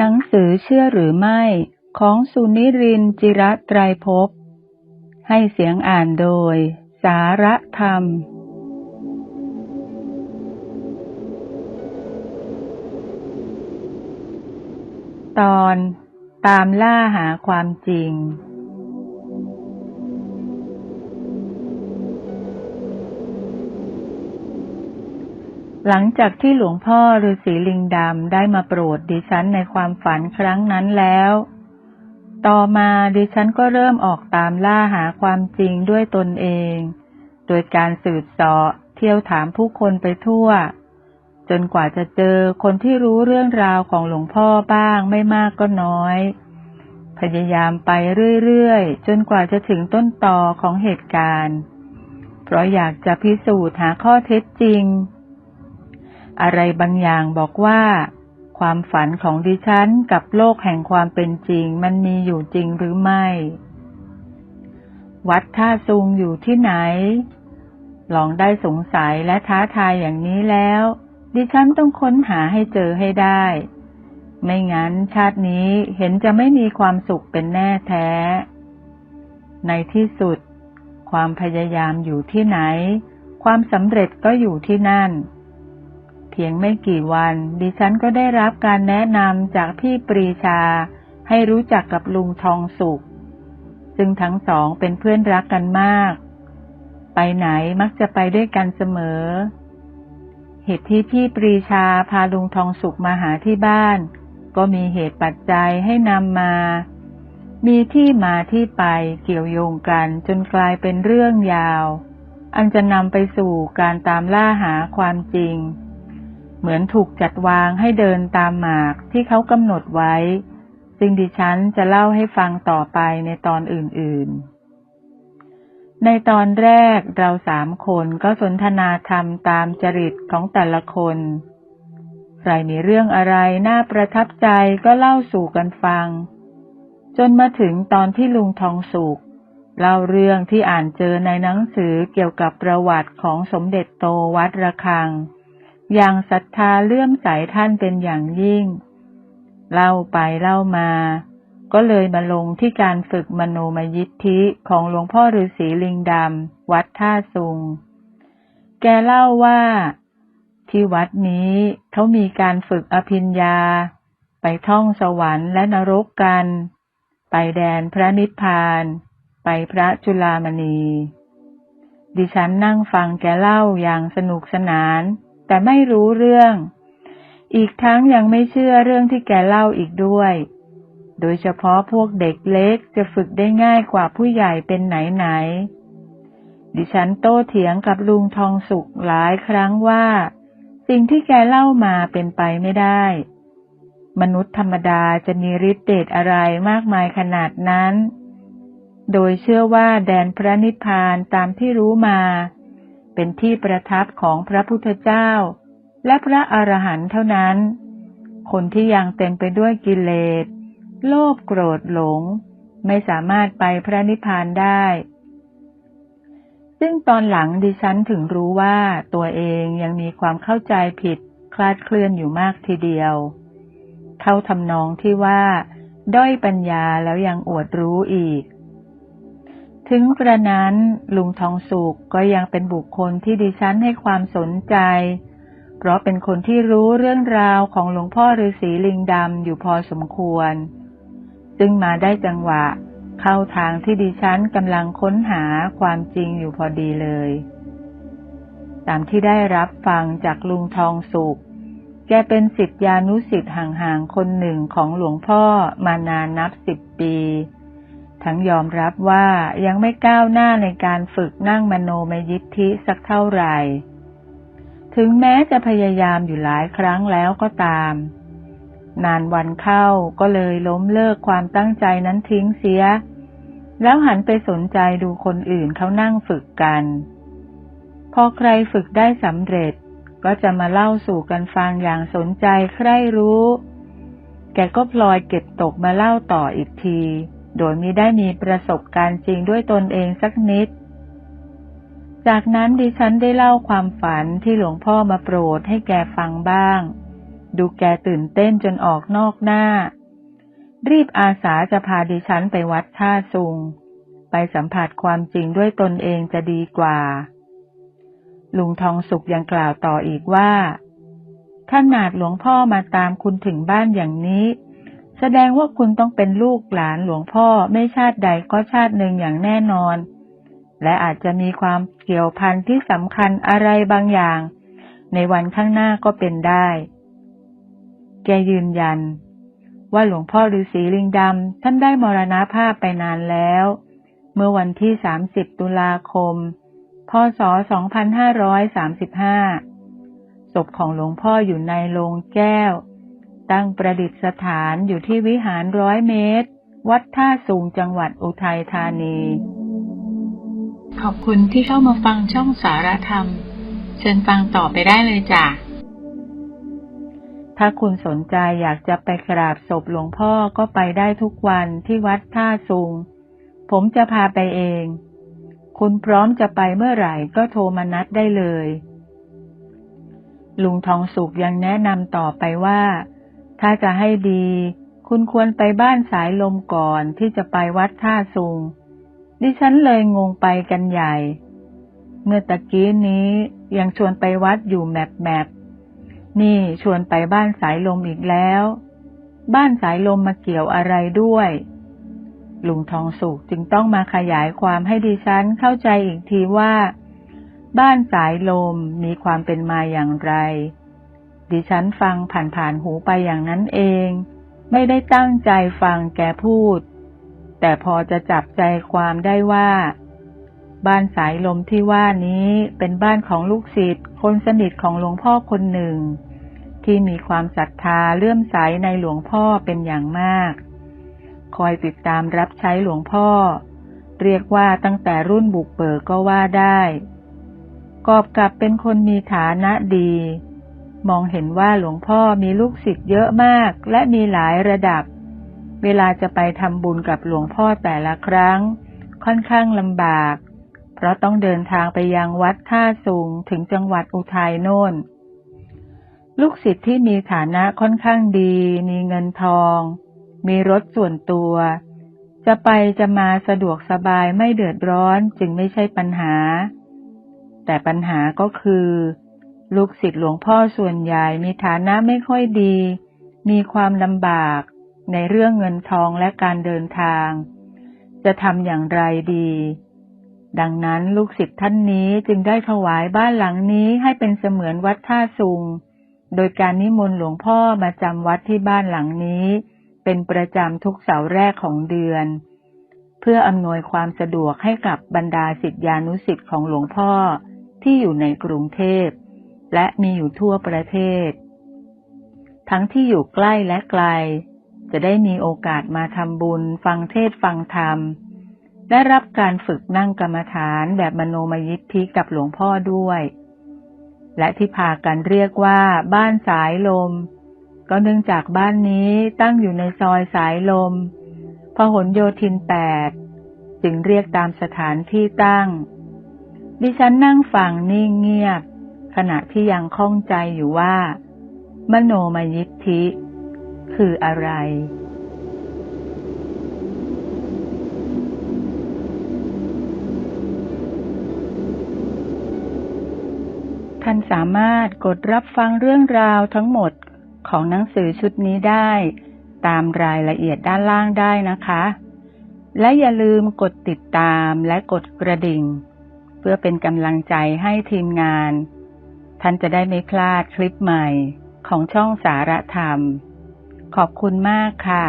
หนังสือเชื่อหรือไม่ของสุนิรินจิระไตรภพ ให้เสียงอ่านโดย สาระธรรม ตอนตามล่าหาความจริง หลังจากที่หลวงพ่อฤาษีลิงดำได้มาโปรดดิฉันในความฝันครั้งนั้นแล้ว ต่อมาดิฉันก็เริ่มออกตามล่าหาความจริงด้วยตนเอง โดยการสืบเสาะเที่ยวถามผู้คนไปทั่ว จนกว่าจะเจอคนที่รู้เรื่องราวของหลวงพ่อบ้างไม่มากก็น้อย พยายามไปเรื่อยๆ จนกว่าจะถึงต้นตอของเหตุการณ์ เพราะอยากจะพิสูจน์หาข้อเท็จจริง อะไรบางอย่างบอกว่า ความฝันของดิฉันกับโลกแห่งความเป็นจริงมันมีอยู่จริงหรือไม่ วัดท่าซุงอยู่ที่ไหน ลองได้สงสัยและท้าทายอย่างนี้แล้ว ดิฉันต้องค้นหาให้เจอให้ได้ ไม่งั้นชาตินี้เห็นจะไม่มีความสุขเป็นแน่แท้ ในที่สุด ความพยายามอยู่ที่ไหน ความสำเร็จก็อยู่ที่นั่น พียงไม่กี่วัน ดิฉันก็ได้รับการแนะนำจากพี่ปรีชา ให้รู้จักกับลุงทองสุข ซึ่งทั้งสองเป็นเพื่อนรักกันมาก ไปไหนมักจะไปด้วยกันเสมอ เหตุที่พี่ปรีชาพาลุงทองสุขมาหาที่บ้าน ก็มีเหตุปัจจัยให้นำมา มีที่มาที่ไปเกี่ยวโยงกันจนกลายเป็นเรื่องยาว อันจะนำไปสู่การตามล่าหาความจริง เหมือนถูกจัดวางให้เดินตามหมากที่เขากำหนดไว้ ซึ่งดิฉันจะเล่าให้ฟังต่อไปในตอนอื่นๆ ในตอนแรกเราสามคนก็สนทนาธรรมตามจริตของแต่ละคนใครมีเรื่องอะไรน่าประทับใจก็เล่าสู่กันฟัง จนมาถึงตอนที่ลุงทองสุขเล่าเรื่องที่อ่านเจอในหนังสือเกี่ยวกับประวัติของสมเด็จโตวัดระฆัง อย่างศรัทธาเลื่อมใสท่านเป็นอย่างยิ่ง เล่าไปเล่ามา ก็เลยมาลงที่การฝึกมโนมยิทธิของหลวงพ่อฤาษีลิงดำวัดท่าซุง แกเล่าว่า ที่วัดนี้เขามีการฝึกอภิญญา ไปท่องสวรรค์และนรกกัน ไปแดนพระนิพพาน ไปพระจุลามณี ดิฉันนั่งฟังแกเล่าอย่างสนุกสนาน แต่ไม่รู้เรื่อง อีกทั้งยังไม่เชื่อเรื่องที่แกเล่าอีกด้วย โดยเฉพาะพวกเด็กเล็กจะฝึกได้ง่ายกว่าผู้ใหญ่เป็นไหนไหน ดิฉันโต้เถียงกับลุงทองสุขหลายครั้งว่า สิ่งที่แกเล่ามาเป็นไปไม่ได้ มนุษย์ธรรมดาจะมีฤทธิ์เดชอะไรมากมายขนาดนั้น โดยเชื่อว่าแดนพระนิพพานตามที่รู้มา เป็นที่ประทับของพระพุทธเจ้า และพระอรหันต์เท่านั้น คนที่ยังเต็มไปด้วยกิเลส โลภโกรธหลง ไม่สามารถไปพระนิพพานได้ ซึ่งตอนหลังดิฉันถึงรู้ว่าตัวเองยังมีความเข้าใจผิดคลาดเคลื่อนอยู่มากทีเดียว เข้าทำนองที่ว่า ด้อยปัญญาแล้วยังอวดรู้อีก ถึงกระนั้นลุงทองสุกก็ยังเป็นบุคคลที่ดิฉันให้ความสนใจ เพราะเป็นคนที่รู้เรื่องราวของหลวงพ่อฤาษีลิงดำอยู่พอสมควร ซึ่งมาได้จังหวะเข้าทางที่ดิฉันกำลังค้นหาความจริงอยู่พอดีเลย ตามที่ได้รับฟังจากลุงทองสุขแกเป็นสิทธิานุสิทธิ์ห่างๆคนหนึ่งของหลวงพ่อมานานนับสิบปี ทั้งยอมรับว่ายังไม่ก้าวหน้าในการฝึกนั่งมโนมยิทธิสักเท่าไหร่ ถึงแม้จะพยายามอยู่หลายครั้งแล้วก็ตาม นานวันเข้าก็เลยล้มเลิกความตั้งใจนั้นทิ้งเสีย แล้วหันไปสนใจดูคนอื่นเขานั่งฝึกกัน พอใครฝึกได้สำเร็จก็จะมาเล่าสู่กันฟังอย่างสนใจใคร่รู้ แกก็พลอยเก็บตกมาเล่าต่ออีกที โดยมิได้มีประสบการณ์จริงด้วยตนเองสักนิด จากนั้นดิฉันได้เล่าความฝันที่หลวงพ่อมาโปรดให้แกฟังบ้าง ดูแกตื่นเต้นจนออกนอกหน้า รีบอาสาจะพาดิฉันไปวัดท่าซุง ไปสัมผัสความจริงด้วยตนเองจะดีกว่า ลุงทองสุขยังกล่าวต่ออีกว่าขนาดหลวงพ่อมาตามคุณถึงบ้านอย่างนี้ แสดงว่าคุณต้องเป็นลูกหลานหลวงพ่อไม่ชาติใดก็ชาติหนึ่งอย่างแน่นอน และอาจจะมีความเกี่ยวพันที่สำคัญอะไรบางอย่าง ในวันข้างหน้าก็เป็นได้ แกยืนยัน ว่าหลวงพ่อฤาษีลิงดำท่านได้มรณภาพไปนานแล้ว เมื่อวันที่ 30 ตุลาคม พศ 2535 ศพของหลวงพ่ออยู่ในโลงแก้ว ตั้งประดิษฐานอยู่ที่วิหารร้อยเมตร วัดท่าสูงจังหวัดอุทัยธานี ขอบคุณที่เข้ามาฟังช่องสารธรรม เชิญฟังต่อไปได้เลยจ้ะถ้าคุณสนใจอยากจะไปกราบศพหลวงพ่อก็ไปได้ทุกวันที่วัดท่าสูงผมจะพาไปเอง คุณพร้อมจะไปเมื่อไหร่ก็โทรมานัดได้เลย ลุงทองสุกยังแนะนำต่อไปว่า ถ้าจะให้ดี คุณควรไปบ้านสายลมก่อนที่จะไปวัดท่าซุง ดิฉันเลยงงไปกันใหญ่ เมื่อตะกี้นี้ยังชวนไปวัดอยู่แมปแมปนี่ชวนไปบ้านสายลมอีกแล้ว บ้านสายลมมาเกี่ยวอะไรด้วย ลุงทองสุกจึงต้องมาขยายความให้ดิฉันเข้าใจอีกทีว่า บ้านสายลมมีความเป็นมาอย่างไร ดิฉันฟังผ่านๆหูไปอย่างนั้นเอง ไม่ได้ตั้งใจฟังแกพูด แต่พอจะจับใจความได้ว่า บ้านสายลมที่ว่านี้เป็นบ้านของลูกศิษย์คนสนิทของหลวงพ่อคนหนึ่ง ที่มีความศรัทธาเลื่อมใสในหลวงพ่อเป็นอย่างมาก คอยติดตามรับใช้หลวงพ่อ เรียกว่าตั้งแต่รุ่นบุกเบิกก็ว่าได้ กอบกับเป็นคนมีฐานะดี มองเห็นว่าหลวงพ่อมีลูกศิษย์เยอะมาก และมีหลายระดับ เวลาจะไปทำบุญกับหลวงพ่อแต่ละครั้ง ค่อนข้างลำบาก เพราะต้องเดินทางไปยังวัดท่าสูงถึงจังหวัดอุทัยโน่น ลูกศิษย์ที่มีฐานะค่อนข้างดี มีเงินทอง มีรถส่วนตัว จะไปจะมาสะดวกสบายไม่เดือดร้อนจึงไม่ใช่ปัญหา แต่ปัญหาก็คือ ลูกศิษย์หลวงพ่อส่วนใหญ่มีฐานะไม่ค่อยดี มีความลำบากในเรื่องเงินทองและการเดินทาง จะทำอย่างไรดี ดังนั้นลูกศิษย์ท่านนี้จึงได้ถวายบ้านหลังนี้ให้เป็นเสมือนวัดท่าสุง โดยการนิมนต์หลวงพ่อมาจำวัดที่บ้านหลังนี้ เป็นประจำทุกเสาร์แรกของเดือน เพื่ออำนวยความสะดวกให้กับบรรดาศิษยานุศิษย์ของหลวงพ่อที่อยู่ในกรุงเทพ และมีอยู่ทั่วประเทศ ทั้งที่อยู่ใกล้และไกล จะได้มีโอกาสมาทำบุญ ฟังเทศฟังธรรม ได้รับการฝึกนั่งกรรมฐานแบบมโนมยิทธิกับหลวงพ่อด้วย และที่พากันเรียกว่าบ้านสายลม ก็เนื่องจากบ้านนี้ตั้งอยู่ในซอยสายลมพหลโยธินแปดจึงเรียกตามสถานที่ตั้ง ดิฉันนั่งฟังนิ่งเงียบ ขณะที่ยังคล่องใจอยู่ว่า มโนมยิทธิ คืออะไร ท่านสามารถกดรับฟังเรื่องราวทั้งหมดของหนังสือชุดนี้ได้ตามรายละเอียดด้านล่างได้นะคะ และอย่าลืมกดติดตามและกดกระดิ่ง เพื่อเป็นกำลังใจให้ทีมงาน ท่านจะได้ไม่พลาดคลิปใหม่ของช่องสารธรรม ขอบคุณมากค่ะ